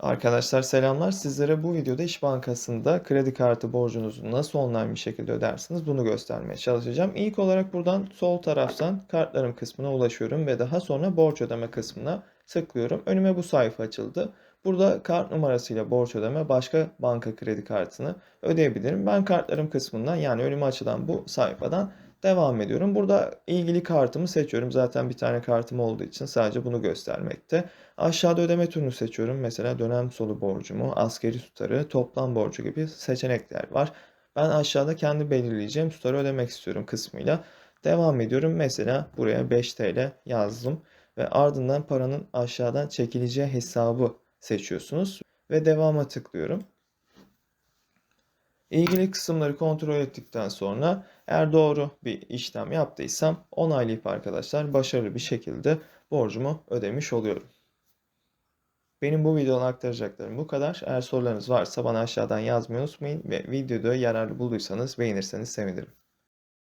Arkadaşlar selamlar. Sizlere bu videoda İş Bankası'nda kredi kartı borcunuzu nasıl online bir şekilde ödersiniz bunu göstermeye çalışacağım. İlk olarak buradan sol taraftan kartlarım kısmına ulaşıyorum ve daha sonra borç ödeme kısmına tıklıyorum. Önüme bu sayfa açıldı. Burada kart numarasıyla borç ödeme başka banka kredi kartını ödeyebilirim. Ben kartlarım kısmından yani önüme açılan bu sayfadan devam ediyorum. Burada ilgili kartımı seçiyorum. Zaten bir tane kartım olduğu için sadece bunu göstermekte. Aşağıda ödeme türünü seçiyorum. Mesela dönem sonu borcumu, askeri tutarı, toplam borcu gibi seçenekler var. Ben aşağıda kendi belirleyeceğim tutarı ödemek istiyorum kısmıyla. Devam ediyorum. Mesela buraya 5 TL yazdım ve ardından paranın aşağıdan çekileceği hesabı seçiyorsunuz ve devama tıklıyorum. İlgili kısımları kontrol ettikten sonra eğer doğru bir işlem yaptıysam onaylayıp arkadaşlar başarılı bir şekilde borcumu ödemiş oluyorum. Benim bu videoda aktaracaklarım bu kadar. Eğer sorularınız varsa bana aşağıdan yazmayı unutmayın ve videoda yararlı bulduysanız beğenirseniz sevinirim.